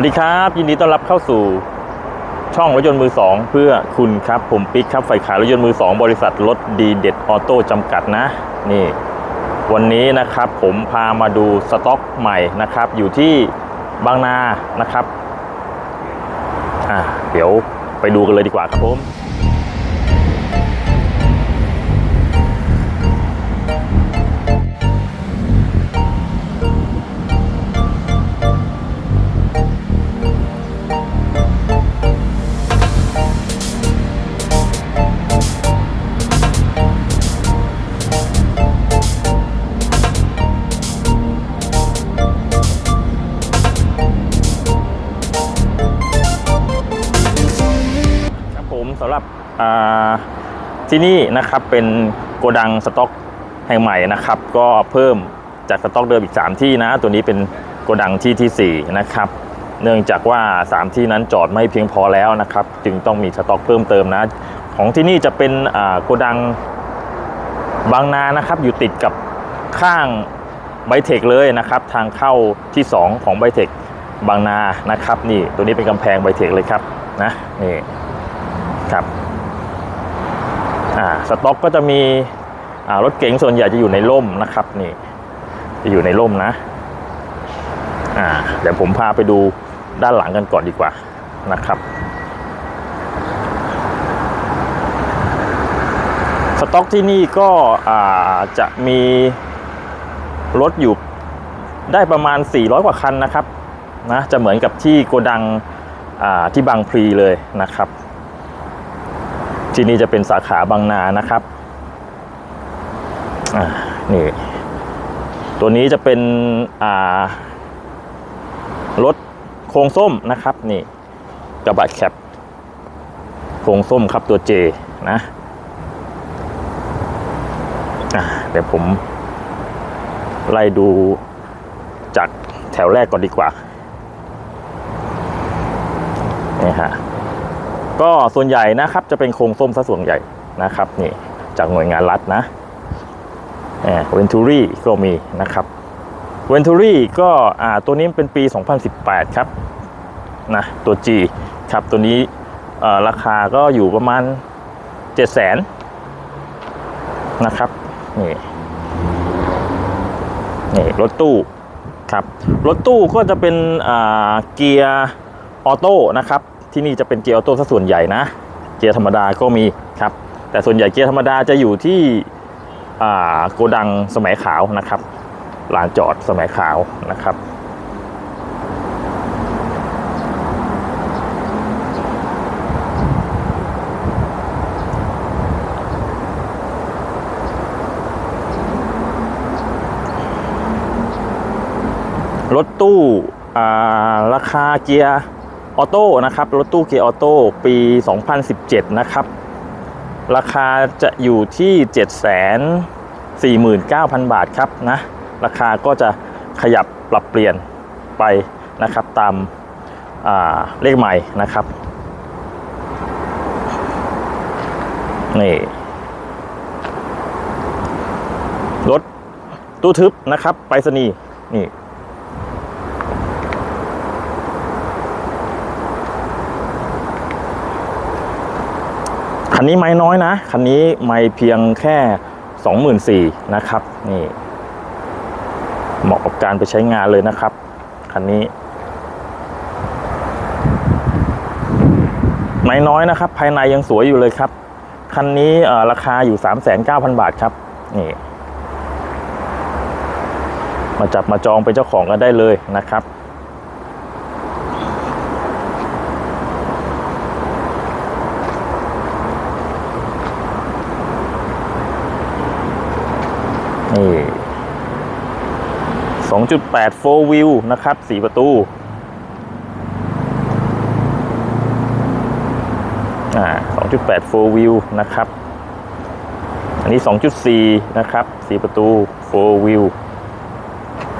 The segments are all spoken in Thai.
วัสดีครับ ยินดีต้อนรับเข้าสู่ช่องรถยนต์มือสองเพื่อคุณครับผมปิ๊กครับฝ่ายขายรถยนต์มือสองบริษัทรถดีเด็ดออโต้จำกัดนะ นี่ วันนี้นะครับผมพามาดูสต็อกใหม่นะครับ อยู่ที่บางนานะครับอ่าเดี๋ยวไปดูกันเลยดีกว่าครับผม ที่นี่นะครับเป็นโกดังสต็อกแห่งใหม่นะครับ ก็เพิ่มจากสต็อกเดิมอีก 3 ที่นะ ตัวนี้เป็นโกดังที่ทีสี่ 4 นะครับ เนื่องจากว่า 3 ที่นั้นจอดไม่เพียงพอแล้วนะครับ จึงต้องมีสต็อกเพิ่มเติมนะ ของที่นี่จะเป็นอ่าโกดังบางนานะครับ อยู่ติดกับข้างไบเทคเลยนะครับ ทางเข้าที่ 2 ของไบเทคบางนานะครับ นี่ตัวนี้เป็นกำแพงไบเทคเลยครับนะนี่ครับ สต็อกก็จะมีรถเก๋งส่วนใหญ่จะอยู่ในร่มนะครับนี่จะอยู่ในร่มนะอ่าเดี๋ยวผมพาไปดูด้านหลังกันก่อนดีกว่านะครับ สต็อกที่นี่ก็จะมีรถอยู่ได้ประมาณ 400 กว่าคันนะครับนะจะเหมือนกับที่โกดังที่บางพลีเลยนะครับ ที่นี่จะเป็นสาขาบางนานะครับอ่านี่ ตัวนี้จะเป็นอ่ารถโครงส้มนะครับ นี่กระบะแคปโครงส้มครับตัว J นะอะเดี๋ยวผมไล่ดูจากแถวแรกก่อนดีกว่านี่ฮะ ก็ส่วนใหญ่นะครับจะเป็นโครงส้มซะส่วนใหญ่นะครับนี่จากหน่วยงานรัฐนะเวนทูรี่ก็มีนะครับเวนทูรี่ก็อ่าตัวนี้เป็นปี 2018 ครับนะตัว G ครับตัวนี้ราคาก็อยู่ประมาณ 7 0 0 0 0 0นะครับนี่นี่รถตู้ครับรถตู้ก็จะเป็นอ่าเกียร์ออโต้นะครับ ที่นี่จะเป็นเกียร์ออโต้ซะส่วนใหญ่นะ เกียร์ธรรมดาก็มีครับ แต่ส่วนใหญ่เกียร์ธรรมดาจะอยู่ที่โกดังสมัยขาวนะครับลานจอดสมัยขาวนะครับรถตู้อ่าราคาเกียร์ ออโต้นะครับรถตู้เกียร์ออโต้ปี 2017 นะครับ ราคาจะอยู่ที่ 749,000 บาทครับนะราคาก็จะขยับปรับเปลี่ยนไปนะครับตามาเลขใหม่นะครับนี่รถตู้ทึบนะครับไปรษณีย์นี่ คันนี้ไม่น้อยนะ คันนี้ไม่เพียงแค่ 24,000นะครับ นี่ เหมาะกับการไปใช้งานเลยนะครับ คันนี้ ไม่น้อยนะครับ ภายในยังสวยอยู่เลยครับ คันนี้ราคาอยู่ 39,000 บาทครับ นี่ มาจับมาจองเป็นเจ้าของกันได้เลยนะครับ นี่ 2.8 4 wheel นะครับ 4 ประตู อ่า 2.8 4 wheel นะครับ อันนี้ 2.4 นะครับ 4 ประตู 4 wheel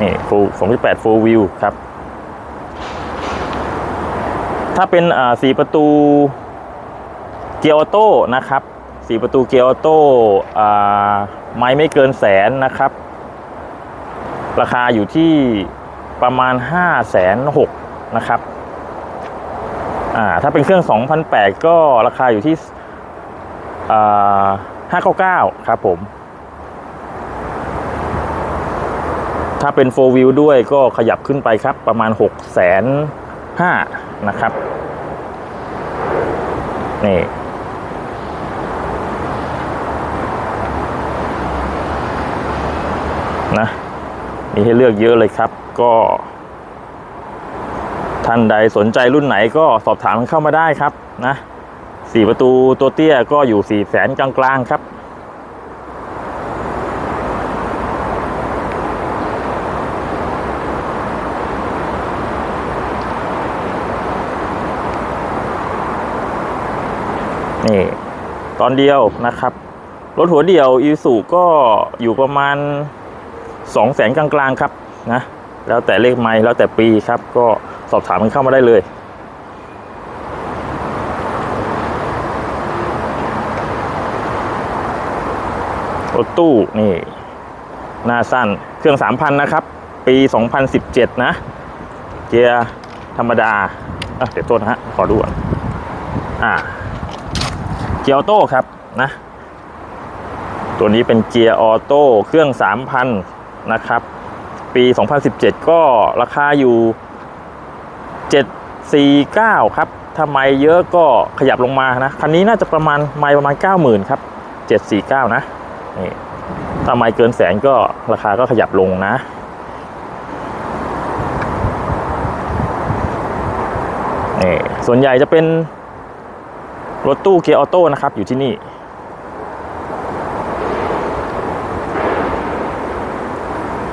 นี่2.8 4 wheel ครับ ถ้าเป็น อ่า 4 ประตูเกียร์ออโต้นะครับ 4ประตูเกียร์ออโต้ไม่ไม่เกินแสนนะครับ ราคาอยู่ที่ประมาณ 5 6 0 0 0นะครับถ้าเป็นเครื่อง 2,008 ก็ราคาอยู่ที่อ่า599 ครับผม ถ้าเป็น 4 wheel ด้วยก็ขยับขึ้นไปครับ ประมาณ 6 5 0 0 0นะครับ นี่ นะ มีให้เลือกเยอะเลยครับก็ ท่านใดสนใจรุ่นไหนก็สอบถามเข้ามาได้ครับนะสี่ประตูตัวเตี้ยก็อยู่สี่แสนกลางๆครับนี่ตอนเดียวนะครับ รถหัวเดียวอีสุก็อยู่ประมาณ สองแสนกลางๆครับนะแล้วแต่เลขไม้แล้วแต่ปีครับ ก็สอบถามมันเข้ามาได้เลยรถตู้นี่หน้าสั้นเครื่อง 3,000 นะครับ ปี 2017 นะ เกียร์ธรรมดาเดี๋ยวต้นนะฮะ ขอดูก่อนอ่า เกียร์ออโต้ครับนะ ตัวนี้เป็นเกียร์ออโต้เครื่อง 3,000 นะครับ ปี 2017 ก็ราคาอยู่ 749 ครับถ้าไมเยอะก็ขยับลงมานะคันนี้น่าจะประมาณไมล์ประมาณ 90,000 ครับ 749 นะนี่ถ้าไมล์เกินแสนก็ราคาก็ขยับลงนะนี่ส่วนใหญ่จะเป็นรถตู้เกียร์ออโต้นะครับอยู่ที่นี่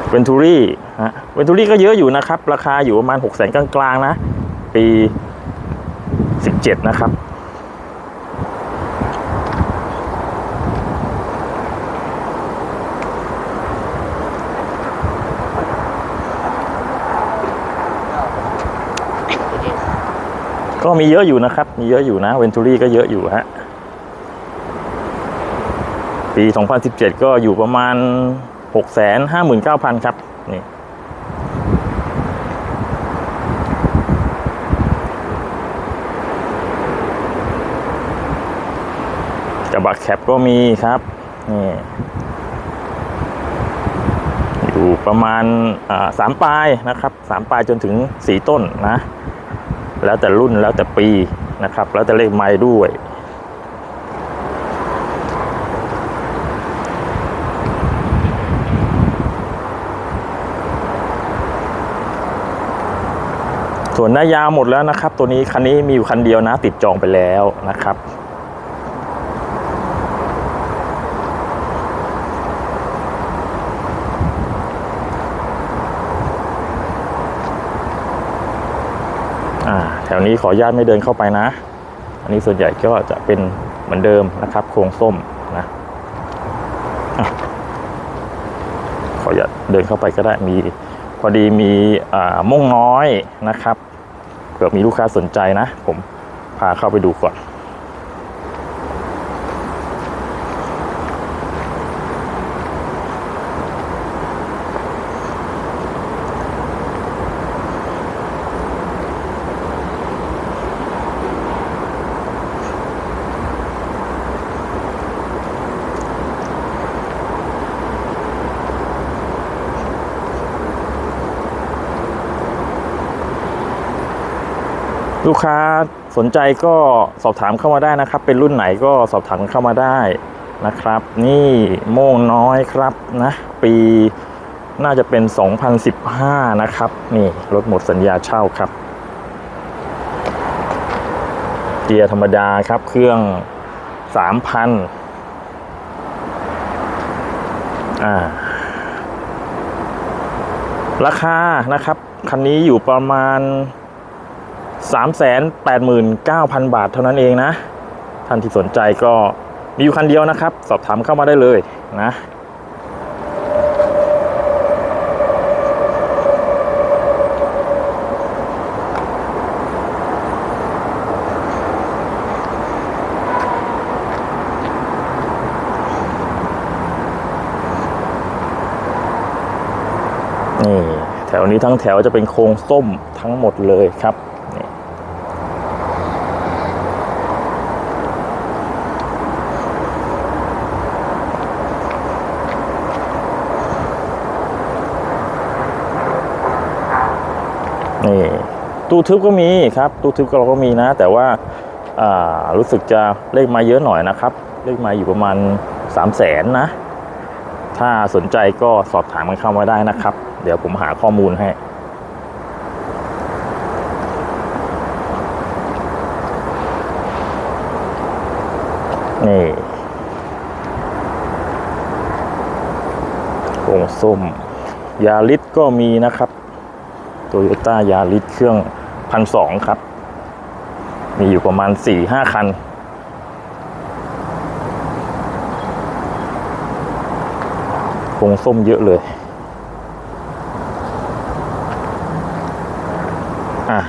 เวนทูรี่ฮะเวนทูรี่ก็เยอะอยู่นะครับ ราคาอยู่ประมาณ6 0 0 0 0 0กลางๆนะ ปี 17 นะครับ ก็มีเยอะอยู่นะครับ มีเยอะอยู่นะเวนทูรี่ก็เยอะอยู่ฮะปี 2017 ก็อยู่ประมาณ 659,000ครับนี่กระบะแคปก็มีครับนี่อยู่ประมาณสามปลายนะครับสามปลายจนถึงสีต้นนะ แล้วแต่รุ่นแล้วแต่ปีนะครับ แล้วแต่เลขไม้ด้วย ส่วนหน้ายาวหมดแล้วนะครับ ตัวนี้คันนี้มีอยู่คันเดียวนะ ติดจองไปแล้วนะครับอ่าแถวนี้ขออนุญาตไม่เดินเข้าไปนะ อันนี้ส่วนใหญ่ก็จะเป็นเหมือนเดิมนะครับ โครงส้มนะอะขออนุญาตเดินเข้าไปก็ได้มี พอดีมีม่งน้อยนะครับ เผื่อมีลูกค้าสนใจนะ ผมพาเข้าไปดูก่อน ลูกค้าสนใจก็สอบถามเข้ามาได้นะครับ เป็นรุ่นไหนก็สอบถามเข้ามาได้นะครับ นี่โม่งน้อยครับนะปีน่าจะเป็น 2015 นะครับ นี่รถหมดสัญญาเช่าครับ เกียร์ธรรมดาครับเครื่อง 3,000 อ่า ราคานะครับ คันนี้อยู่ประมาณ 389,000 บาทเท่านั้นเองนะ ท่านที่สนใจก็มีอยู่คันเดียวนะครับ สอบถามเข้ามาได้เลยนะนี่แถวนี้ทั้งแถวจะเป็นโครงส้มทั้งหมดเลยครับนี่ นี่ตู้ทึบก็มีครับ ตู้ทึบก็เราก็มีนะ แต่ว่าอ่ารู้สึกจะเลขมาเยอะหน่อยนะครับ เลขมาอยู่ประมาณ3 0 0แสนนะ ถ้าสนใจก็สอบถามกันเข้ามาได้นะครับ เดี๋ยวผมหาข้อมูลให้นี่โอ่งส้ม ยาลิสก็มีนะครับ โตโยต้ายาลิสเครื่องพันสองครับ มีอยู่ประมาณสี่ห้าคันโอ่งส้มเยอะเลย อะ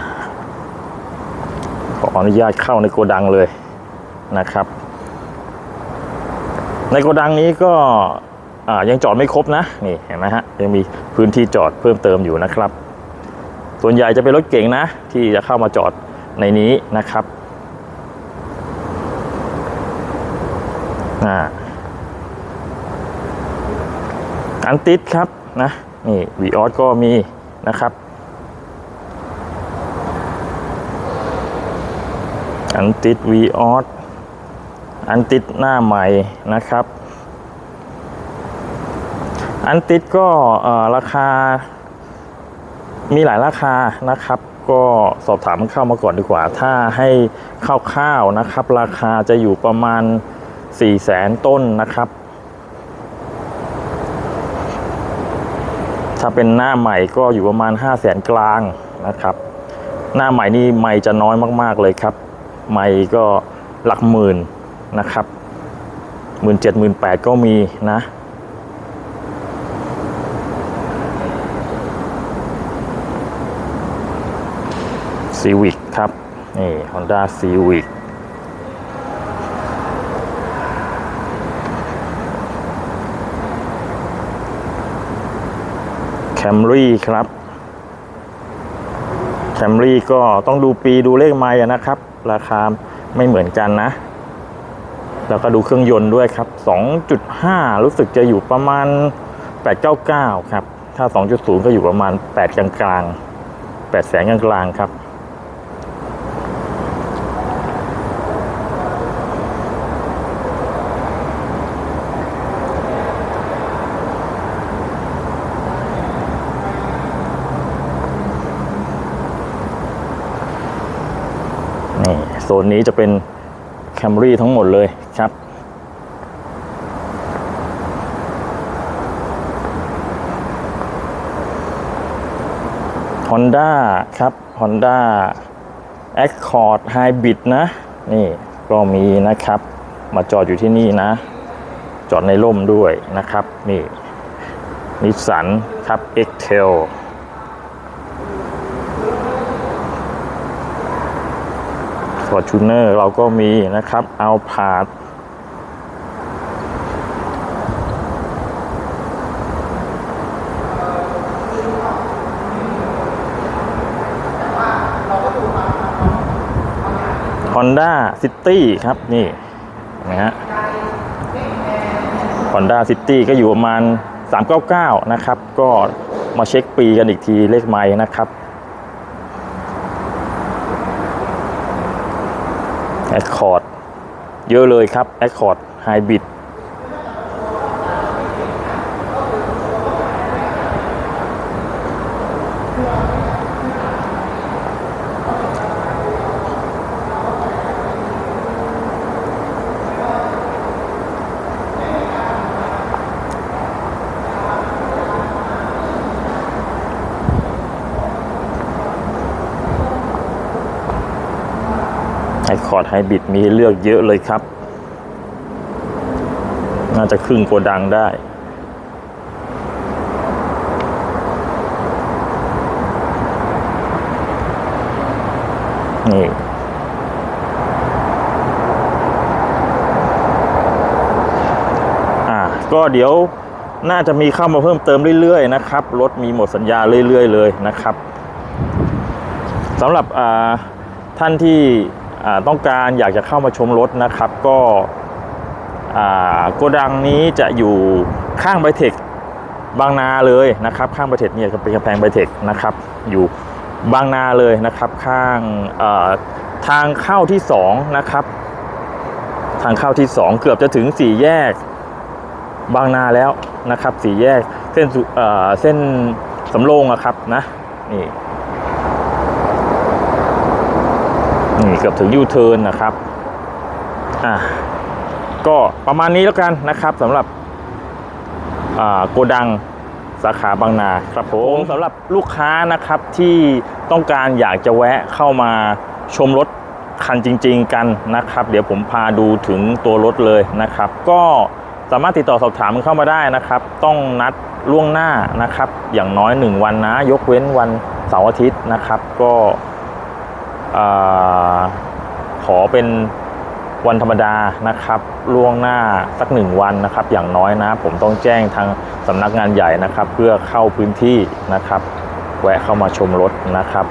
ขออนุญาตเข้าในโกดังเลยนะครับ ในโกดังนี้ก็อ่ายังจอดไม่ครบนะ นี่เห็นไหมฮะ ยังมีพื้นที่จอดเพิ่มเติมอยู่นะครับ ส่วนใหญ่จะเป็นรถเก๋งนะ ที่จะเข้ามาจอดในนี้นะครับอันติดครับนะนี่วีออสก็มีนะครับ อันติดวีออสอันติดหน้าใหม่นะครับ อันติดก็ราคา มีหลายราคานะครับ ก็สอบถามเข้ามาก่อนดีกว่า ถ้าให้คร่าวๆนะครับ ราคาจะอยู่ประมาณ 4 0 0แสนต้นนะครับ ถ้าเป็นหน้าใหม่ก็อยู่ประมาณ 5 0 0แสนกลางนะครับ หน้าใหม่นี่ไม่จะน้อยมากๆเลยครับ ไม่ก็หลักหมื่นนะครับหมื่นเจ็ดหมื่นแปดก็มีนะ ซีวิกครับ นี่ Honda Civic แคมรี่ครับ แคมรี่ก็ต้องดูปีดูเลขไมล์นะครับ ราคาไม่เหมือนกันนะ แล้วก็ดูเครื่องยนต์ด้วยครับ 2.5 รู้สึกจะอยู่ประมาณ 899 ครับ ถ้า 2.0 ก็อยู่ประมาณ 8 กลางๆ8แสนกลางๆครับ นี่ โซนนี้จะเป็นแคมรี่ทั้งหมดเลยครับ Honda ครับ Honda Accord Hybrid นะ นี่ก็มีนะครับ มาจอดอยู่ที่นี่นะ จอดในร่มด้วยนะครับ นี่นิสสันครับ x t e l f o r t u n e r เราก็มีนะครับเอาผาดฮอนด้าซิตี้ครับนี่นะฮะฮอนด้าซิตี้ก็อยู่ประมาณ 399 นะครับ ก็มาเช็คปีกันอีกทีเลขไม้นะครับ Accord เยอะเลยครับ Accord Hybrid ไอคอร์ดไฮบริดมีเลือกเยอะเลยครับ น่าจะครึ่งโกดังได้นี่อ่าก็เดี๋ยวน่าจะมีเข้ามาเพิ่มเติมเรื่อยๆนะครับ รถมีหมดสัญญาเรื่อยๆเลยนะครับสำหรับอ่าท่านที่ ต้องการอยากจะเข้ามาชมรถนะครับก็โกดังนี้จะอยู่ข้างไบเทคบางนาเลยนะครับข้างไบเทคเนี่ยจะเป็นกำแพงไบเทคนะครับอยู่บางนาเลยนะครับข้างทางเข้าที่สองนะครับทางเข้าที่สองเกือบจะถึงสี่แยกบางนาแล้วนะครับสี่แยกเส้นเอ่อเส้นสำโรงอะครับนะนี่ นี่เกือบถึงยูเทิร์นนะครับอะก็ประมาณนี้แล้วกันนะครับสำหรับอ่าโกดังสาขาบางนาครับผมสำหรับลูกค้านะครับที่ต้องการอยากจะแวะเข้ามาชมรถคันจริง ๆ กันนะครับ เดี๋ยวผมพาดูถึงตัวรถเลยนะครับ ก็สามารถติดต่อสอบถามเข้ามาได้นะครับ ต้องนัดล่วงหน้านะครับ อย่างน้อย 1 วันนะ ยกเว้นวันเสาร์อาทิตย์นะครับ ก็ อขอเป็นวันธรรมดานะครับล่วงหน้าสักหนึ่งวันนะครับ อย่างน้อยนะ ผมต้องแจ้งทางสำนักงานใหญ่นะครับ เพื่อเข้าพื้นที่นะครับ แวะเข้ามาชมรถนะครับ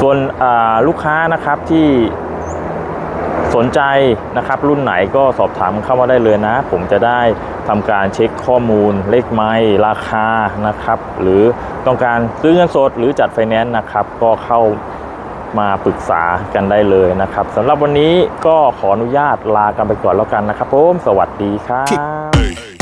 ส่วนลูกค้านะครับที่สนใจนะครับ รุ่นไหนก็สอบถามเข้ามาได้เลยนะ ผมจะได้ทำการเช็คข้อมูล เลขไม้ราคานะครับ หรือต้องการซื้อเงินสดหรือจัดไฟแนนซ์นะครับ ก็เข้า มาปรึกษากันได้เลยนะครับสำหรับวันนี้ก็ขออนุญาตลากันไปก่อนแล้วกันนะครับผมสวัสดีครับ